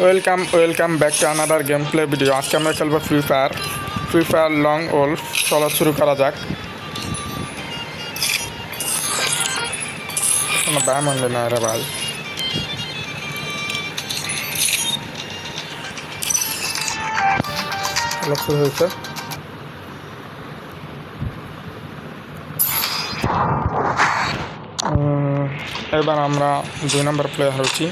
Welcome welcome back to another game play video আজকে আমরা খেলব Free Fire Free Fire long ওল চলো শুরু করা যাক। কোনো ব্যায়াম হলে না রে ভাই। শুরু হয়েছে। এবার আমরা দুই নম্বর প্লেয়ার হচ্ছি।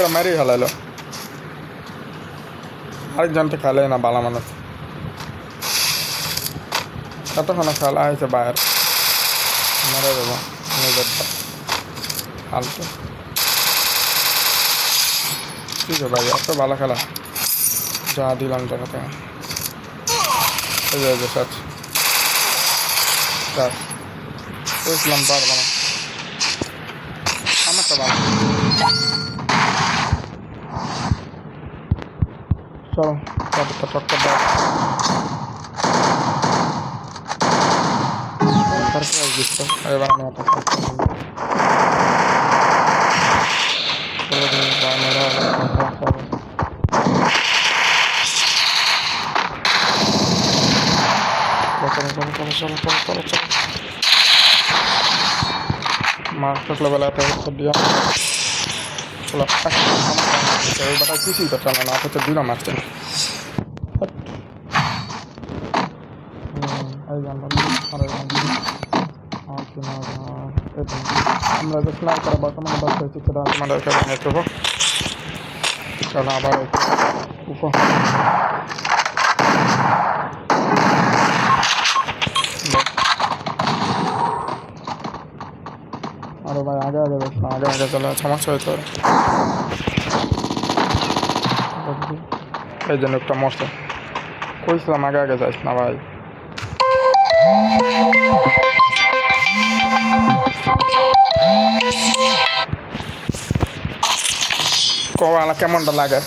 করে মেরে খেলাইলো আরেকজনটা খেলে না বালা মানুষ। কতক্ষণ খেলা হয়েছে বাইরে? মেরে দেবো নিজেরটা ঠিক আছে ভাই, এত ভালো খেলা। যা দিলাম যে, এই যে, সাচ। সাচ। বুঝলাম, পারব না। আমার তো ভালো। চলো টপটা টপটা দাও সারপ্রাইজ দিচ্ছ এবার আমি একটা সারপ্রাইজ চলো চলো চলো চলো চলো চলো চলো মার ছোটবেলাতে হচ্ছে দিয়া চলো ওই বাটা কিছুই করতে না না অথচ দিলাম আসছে আমরা যে স্নান করা বর্তমানে বাস হয়েছি সেটা আমাদেরকে বানিয়ে দেবো কারণ আবার উপ আগে আগে দেখ আগে আগে, চলে, সমস্যা হইতে পারে। এই জন্য একটা মশলা কইছিলাম আগে আগে যাইস না ভাই। কোয়ালা কেমনটা লাগে?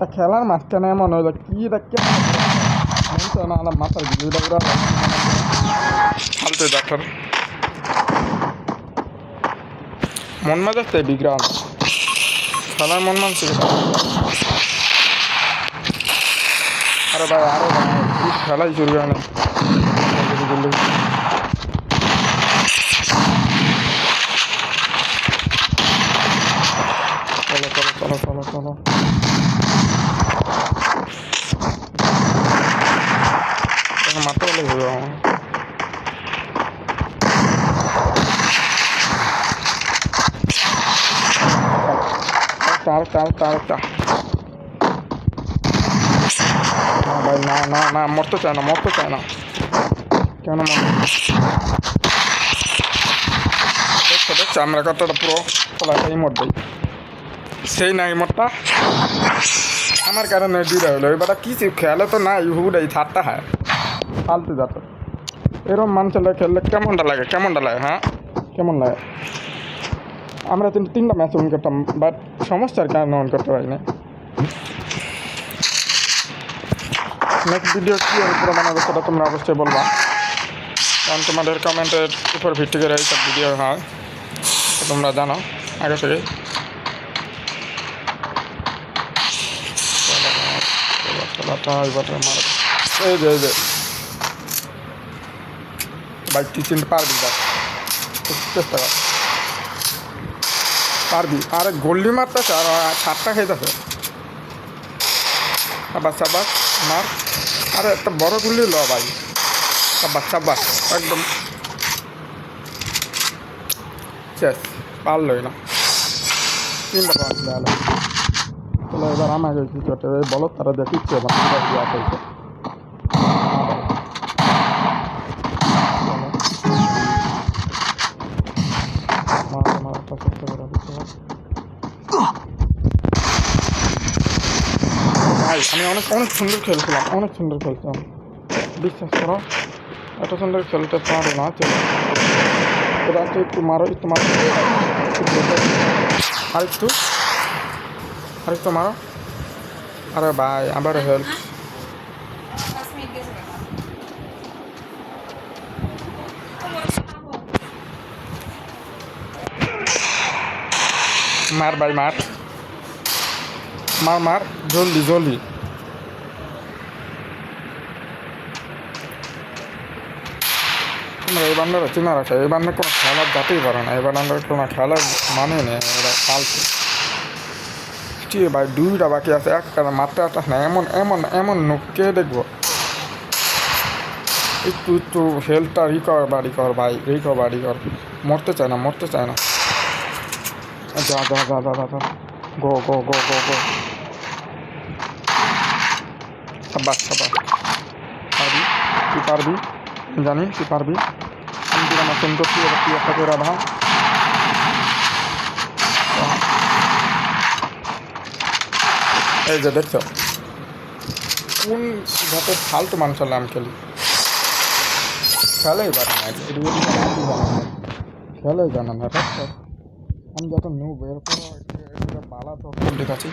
একটা খেলার মাঝখানে এমন হইল কি এটা কেমন মন তো না আমার মাথার ভিডিওটা পুরো ফালতু ডাক্তার মন মাজাচ্ছে বিগ্রাম খেলার মন মানছে আরে ভাই আরে ভাই কি খেলাই শুরু হয় না চলো চলো চলো চলো চলো এখন মারতে পারলে হয়ে যাব আমার তার তার তার তার না ভাই না না না মরতে চায় না মরতে চায় না কেন মর দেখছ দেখছ আমরা কতটা পুরো খোলাটা ইমোট দিই সেই না ইমোটটা আমার কারণে দিলে হলো এবার কিছু খেলে তো না হুডাই থারটা হয় ফালতু যাত এরকম মানুষের খেললে কেমনটা লাগে কেমনটা লাগে হ্যাঁ কেমন লাগে আমরা তিন তিনটা ম্যাচ অন করতাম বাট সমস্যার কারণে অন করতে পারি না নেক্সট ভিডিও কী উপরে বানাবো সেটা তোমরা অবশ্যই বলবা। কারণ তোমাদের কমেন্টের উপর ভিত্তি করে এইসব ভিডিও হয়। তোমরা জানো, আগে থেকে। এই যে এই যে। বাইক তুই চিনতে পারবি? চেষ্টা কর। পারবি। আর গোল্ডি মারতেছে আর ছাড়টা খাইতেছে আবার সাবাস মার। আরে, একটা বড় গুলি ল ভাই। সাবাস সাবাস একদম। শেষ পারলই না তিনটা দেয়াল চলো এবার আমাকে বলো, তারা দেখিচ্ছে এবার অনেক অনেক সুন্দর খেলছিলাম অনেক সুন্দর খেলছিলাম বিশ্বাস করো, এত সুন্দর খেলতে পারো না এটা হচ্ছে একটু মারো একটু মারো। আর একটু আর একটু মারো। আরে ভাই, আবার হেল্প মার ভাই, মার। মার মার, জলদি জলদি। তোমরা এই বান্ডারা চিনা রাখে। এই বান্ডা কোনো খেলার যাতেই পারে না। এই বান্ডার কোনো খেলার মানে নেই, এরা ফালতু ঠিক ভাই, দুইটা বাকি আছে, একটা মারতে আসতে না, এমন এমন এমন নুককে দেখব? একটু একটু হেলথটা রিকভার কর ভাই রিকভার কর। মরতে চায় না, মরতে চায় না। যা যা যা যা যা গো গো গো গো গো। সাবাস সাবাস পারবি? তুই পারবি? জানি তুই পারবি? আমি একটা করে ভাব এই যে দেখছ? কোন ঘাটের ফালতু মানুষের নাম খেলি খেলেই পারে না। জানে না। দেখছ আমি যত নিউ বের করো বালা তো ঠিক আছে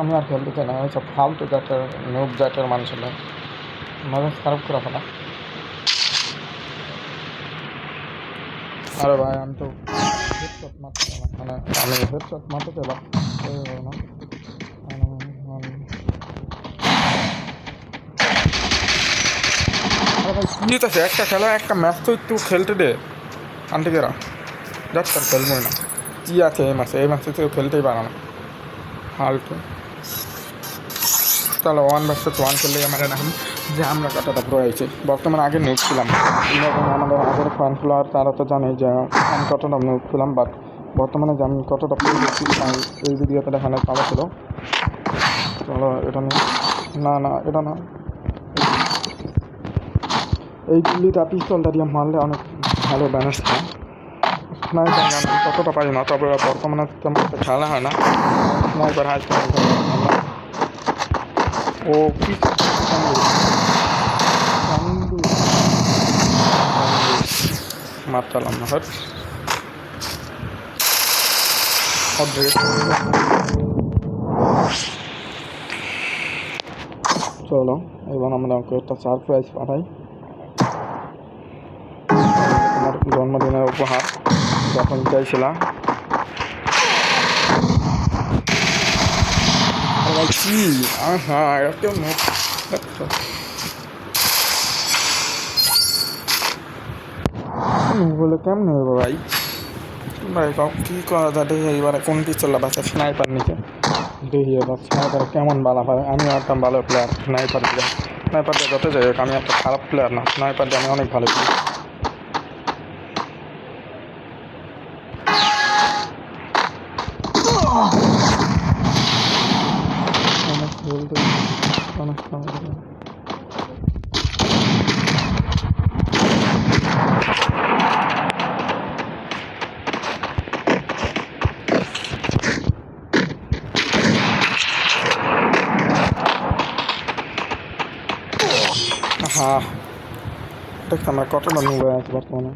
আমি আর খেলতে চাই না। ওইসব ফালতু জাতের নোব জাতের মানুষ হলে। মজা খারাপ করে ফেলা। আরে ভাই আমি তো হেডশট মারতে চাই না মানে আমি হেডশট মারতে চাইলাম এই হলো না আরে ভাই কি তো একটা খেলা, একটা ম্যাচ তো একটু খেলতে দে। আন্টিকেরা যাক তার খেলবই না। কী আছে এই মাসে এই মাসে তো খেলতেই পারে না। ফালতু চলো ওয়ান ভার্সেস ওয়ান খেললেই আমার এখন যে আমরা কতটা প্রো বর্তমানে আগে নিউজ ছিলাম। আমাদের আগের ফ্যান আর তারা তো জানে যে আমি কতটা নিউজ ছিলাম বাট বর্তমানে যে আমি কতটা এই ভিডিওতে দেখানোর পালা ছিল। চলো এটা নিয়ে না না, এটা না। এই গুলিটা পিস্তলটা দিয়ে মারলে অনেক ভালো ব্যালেন্স হয়। স্নাইপার ততটা পারি না, তবে বর্তমানে তেমন একটা খেলা হয় না। স্নাইপার হাই ও কি মারতালাম না হট চলো এবার আমরা ওকে একটা সারপ্রাইজ পাঠাই। তোমার জন্মদিনের উপহার, যখন চাইছিলাম। কি? হ্যাঁ এটা বলে কেমন হবে ভাই? ভাই কী করা যায়? দেখি এবারে কোন পিস্তলটা বাচ্চা স্নাইপার নিচে। দেখি এবার স্নাইপার কেমন ভালো হয়। আমি একটা ভালো প্লেয়ার স্নাইপার দিয়ে স্নাইপার দিয়ে যত যাই হোক আমি একটা খারাপ প্লেয়ার না। স্নাইপার দিয়ে আমি অনেক ভালো প্লেয়ার অনেক অনেক সময় হ্যাঁ দেখতে আমরা কতটা নুবে আছি বর্তমানে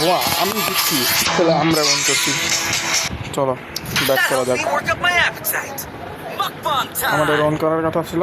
ওয়া আমি দিচ্ছি তাহলে আমরা রন করছি চলো ব্যাক করা যাক. আমাদের রন করার কথা ছিল